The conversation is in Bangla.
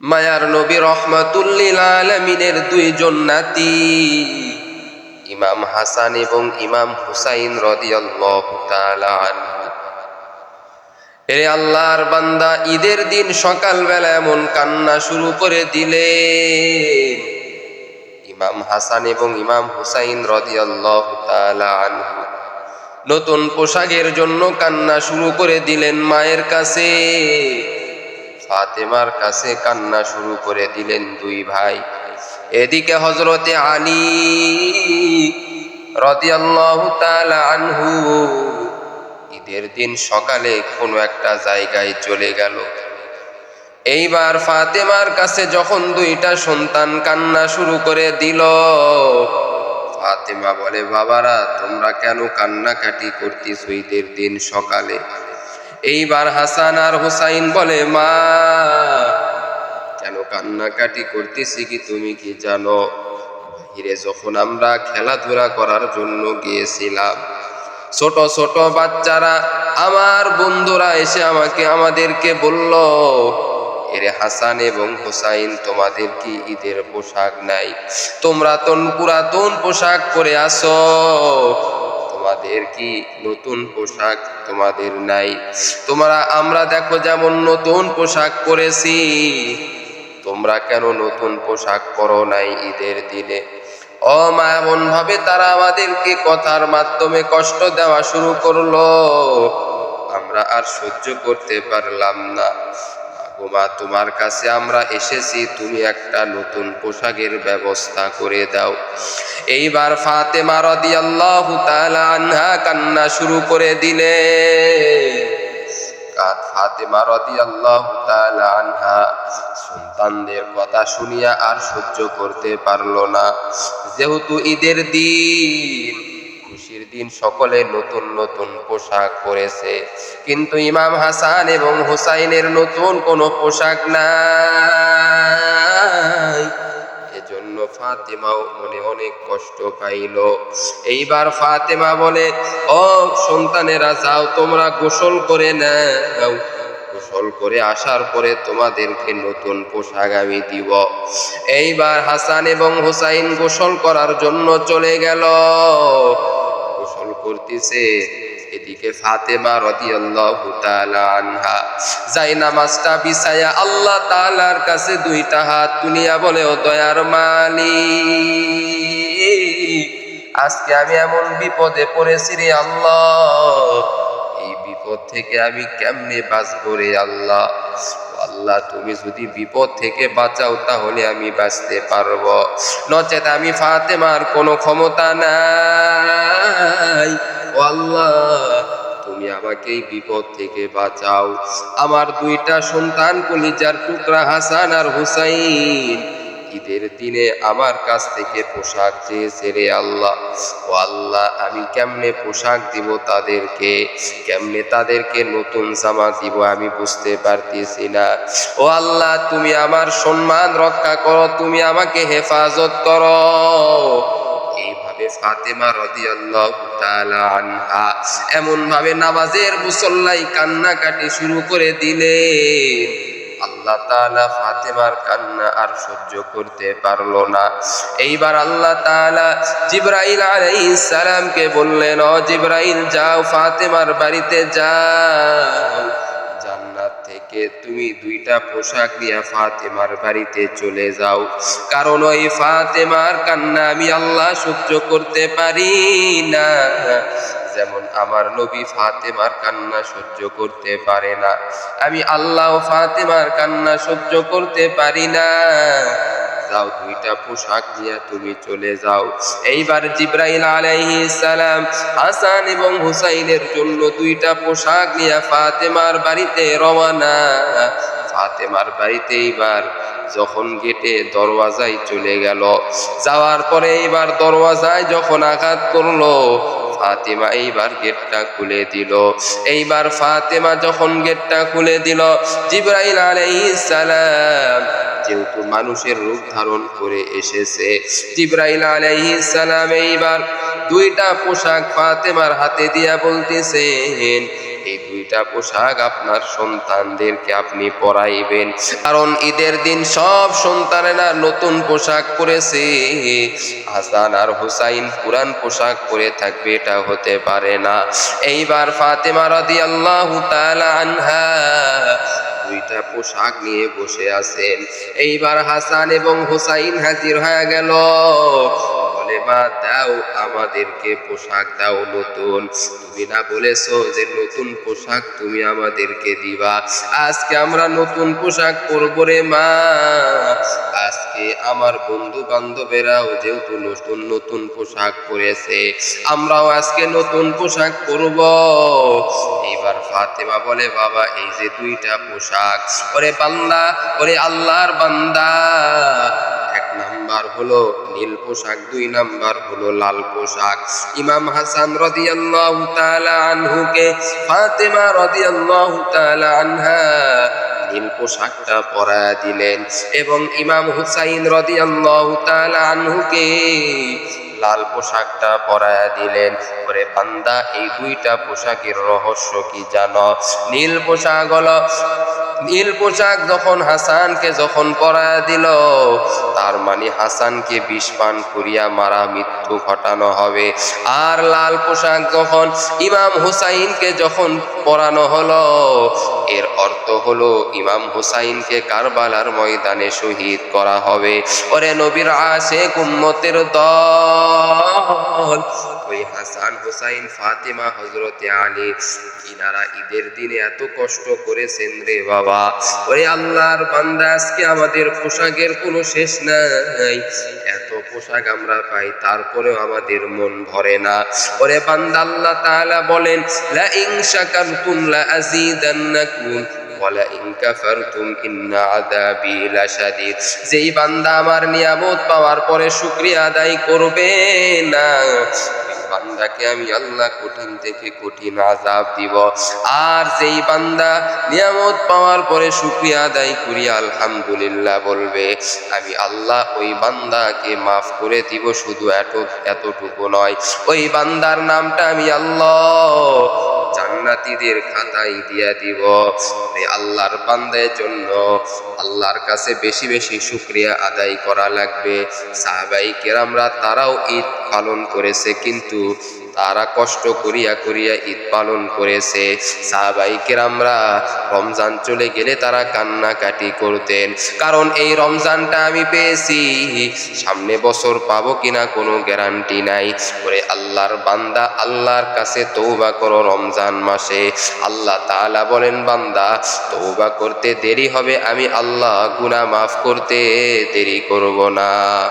মায়ার নবী রহমাতুল্লিল আলমিনের দুইজন নাতি, ইমাম হাসান এবং ইমাম হুসাইন এরে আল্লাহর বান্দা, ঈদের দিন সকালবেলা এমন কান্না শুরু করে দিলে। ইমাম হাসান এবং ইমাম হুসাইন আনহু নতুন পোশাকের জন্য কান্না শুরু করে দিলেন মায়ের কাছে। ফাতেমার কাছে কান্না শুরু করে দিলেন দুই ভাই। এদিকে হজরতে তাআলা আনহু ঈদের দিন সকালে কোনো একটা জায়গায় চলে গেল। এইবার ফাতেমার কাছে যখন দুইটা সন্তান কান্না শুরু করে দিল, ফাতেমা বলে, বাবারা, তোমরা কেন কান্নাকাটি করতেছ ঈদের দিন সকালে? এইবার হাসান আর হুসাইন বলে, মা, কেন কান্নাকাটি করতেছি কি তুমি কি জানো? বাহিরে যখন আমরা খেলাধুলা করার জন্য গিয়েছিলাম, ছোট ছোট বাচ্চারা, আমার বন্ধুরা এসে আমাকে আমাদেরকে বলল, এরে হাসান এবং হুসাইন, তোমাদের কি ঈদের পোশাক নাই? তোমরা তো পুরাতন পোশাক পরে আসো তোমাদের কি নতুন পোশাক তোমাদের নাই। তোমরা, আমরা দেখো যেমন নতুন পোশাক পরেছি। তোমরা কেন নতুন পোশাক পরো নাই ঈদের দিনে? অমায়াবন ভাবে তারা আমাদেরকে কথার মাধ্যমে কষ্ট দেওয়া শুরু করল। আমরা আর সহ্য করতে পারলাম না। ও মা তোমার কাছে আমরা এসেছি, তুমি একটা নতুন পোশাকের ব্যবস্থা করে দাও। এইবার ফাতেমা রাদিয়াল্লাহু তাআলা আনহা কান্না শুরু করে দিলে। ফাতেমা রাদিয়াল্লাহু তাআলা আনহা। সন্তানদের কথা শুনিয়া আর সহ্য করতে পারল না। যেহেতু ঈদের দিন খুশির দিন সকলে নতুন নতুন পোশাক পরেছে। কিন্তু ইমাম হাসান এবং হুসাইনের নতুন কোনো পোশাক নাই। এজন্য ফাতেমাও মনে অনেক কষ্ট পাইল। এইবার ফাতেমা বলে, ও সন্তানেরা, যাও, তোমরা গোসল করে নাও। গোসল করে আসার পরে তোমাদেরকে নতুন পোশাক আমি দিব। এইবার হাসান এবং হুসাইন গোসল করার জন্য চলে গেল। করতেছে। এদিকে ফাতেমা রদি তাআলা আনহা, যাই নামাজটা বিছায়া আল্লাহ তাআলার কাছে দুইটা হাত তুলিয়া বলে, ও দয়ার মালিক, আজকে আমি এমন বিপদে পড়েছি রে আল্লাহ বিপদ থেকে আমি কেমনে বাঁচবো রে আল্লাহ? আল্লাহ, তুমি যদি বিপদ থেকে বাঁচাও তাহলে আমি বাঁচতে পারব। নচেত আমি ফাতেমার কোনো ক্ষমতা নাই। আল্লাহ, তুমি আমাকে বিপদ থেকে বাঁচাও। আমার দুইটা সন্তান কলিজার টুকরা হাসান আর হুসাইন। ঈদের দিনে আমার কাছ থেকে পোশাক চেয়েছে রে আল্লাহ। ও আল্লাহ, আমি কেমনে পোশাক দিব তাদেরকে? কেমনে তাদেরকে নতুন জামা দিব আমি বুঝতে পারতেছি না। ও আল্লাহ, তুমি আমার সম্মান রক্ষা করো, তুমি আমাকে হেফাজত করো। এইভাবে ফাতেমা রাদিয়াল্লাহু আনহা এমন ভাবে নামাজের মুসল্লাই কান্নাকাটি শুরু করে দিলেন। আল্লাহ তাআলা ফাতেমার কান্না আর সহ্য করতে পারল না। এইবার আল্লাহ তাআলা জিব্রাইল আলাইহিস সালামকে বললেন, ও জিব্রাইল, যাও ফাতেমার বাড়িতে যাও। থেকে তুমি দুইটা পোশাক নিয়ে ফাতেমার বাড়িতে চলে যাও। কারণ ওই ফাতেমার কান্না আমি আল্লাহ সহ্য করতে পারি না। যেমন আমার নবী ফাতেমার কান্না সহ্য করতে পারে না। আমি আল্লাহ ফাতেমার কান্না সহ্য করতে পারি না। যাও দুইটা পোশাক নিয়ে তুমি চলে যাও। এইবার জিব্রাইল আলাইহিস সালাম, হাসান এবং হুসাইনের জন্য দুইটা পোশাক নিয়ে ফাতেমার বাড়িতে রওনা। ফাতেমার বাড়িতে এইবার যখন গেটে দরওয়াজায় চলে গেল, যাওয়ার পরে এইবার দরওয়াজায় যখন আঘাত করল ফাতেমা এইবার গেটটা খুলে দিল। এইবার ফাতেমা যখন গেটটা খুলে দিল, জিব্রাইল আলাইহিস সালাম যেহেতু মানুষের রূপ ধারণ করে এসেছে, জিব্রাইল আলাইহিস সালাম এইবার দুইটা পোশাক ফাতেমার হাতে দিয়া বলতেছেন এই পোশাক আপনার সন্তানদেরকে আপনি পরাইবেন। কারণ ঈদের দিন সব সন্তানেরা নতুন পোশাক পরেছে। হাসান আর হুসাইন পুরান পোশাক পরে থাকবে, এটা হতে পারে না। এইবার ফাতেমা রাদিয়াল্লাহু তাআলা আনহা দুইটা পোশাক নিয়ে বসে আছেন। এইবার হাসান এবং হুসাইন হাজির হয়ে গেল। বলে মা দাও আমাদেরকে পোশাক, দাও নতুন। তুমি না বলেছ যে নতুন পোশাক তুমি আমাদেরকে দিবা। আজকে আমরা নতুন পোশাক পরবো রে মা। আজকে আমার বন্ধু বান্ধবেরাও যেহেতু নতুন নতুন পোশাক পরেছে, আমরাও আজকে নতুন পোশাক পরব। এবার ফাতেমা বলে, বাবা, এই যে দুইটা পোশাক, ওরে বান্দা, ওরে আল্লাহর বান্দা নাম্বার হলো, নীল পোশাক দুই নাম্বার হলো, লাল পোশাক। ইমাম হাসান রাদিয়াল্লাহু তাআলা আনহুকে, ফাতেমা রাদিয়াল্লাহু তাআলা আনহা নীল পোশাকটা পরায়া দিলেন এবং ইমাম হুসাইন রাদিয়াল্লাহু তাআলা আনহুকে লাল পোশাকটা পরায়া দিলেন। করে বান্দা, এই দুইটা পোশাকের রহস্য কি জানো? নীল পোশাক হলো নীল পোশাক যখন হাসানকে যখন পরায়া দিল, তার মানে হাসানকে বিষ পান করিয়া মারা মৃত্যু ঘটানো হবে। আর লাল পোশাক যখন ইমাম হুসাইনকে যখন পরানো হলো, এর অর্থ হলো ইমাম হুসাইনকে কারবালার ময়দানে শহীদ করা হবে। ওরে নবীর আসে কুম্মতের দল ওই হাসান হুসাইন, ফাতিমা হজরতে আলী। ইনারা ঈদের দিনে এত কষ্ট করেছেন রে বাবা। ওরে আল্লাহর বান্দা, আজকে আমাদের পোশাকের কোনো শেষ নাই। এত পোশাক আমরা পাই, তারপরেও আমাদের মন ভরে না। ওরে বান্দা, আল্লাহ তাআলা বলেন লা ইন শাকারতুম লা লাশাদীদ। যেই বান্দা আমার নিয়ামত পাওয়ার পরে শুক্রিয়া আদায় করবে না। ওই বান্দাকে আমি আল্লাহ কঠিন থেকে কঠিন আজাব দিব। আর সেই বান্দা নিয়ামত পাওয়ার পরে শুক্রিয়া আদায় করি, আলহামদুলিল্লাহ বলবে, আমি আল্লাহ ওই বান্দাকে মাফ করে দিব, শুধু এত, এতটুকু নয়। ওই বান্দার নামটা আমি আল্লাহ জান্নাতীদের খাতায় দিয়া দিব। আল্লাহর বান্দের জন্য আল্লাহর কাছে বেশি বেশি শুক্রিয়া আদায় করা লাগবে। সাহাবাই কেরামরা তারাও ঈদ পালন করেছে, কিন্তু তারা কষ্ট করিয়া করিয়া ঈদ পালন করেছে। সাহাবাই আমরা রমজান চলে গেলে তারা কান্নাকাটি করতেন। কারণ এই রমজানটা আমি পেয়েছি। সামনে বছর পাবো কিনা কোনো গ্যারান্টি নাই। করে আল্লাহর বান্দা, আল্লাহর কাছে তৌবা করো রমজান মাসে। আল্লাহ তাআলা বলেন, বান্দা তৌবা করতে দেরি হবে, আমি আল্লাহ গুনাহ মাফ করতে দেরি করব না।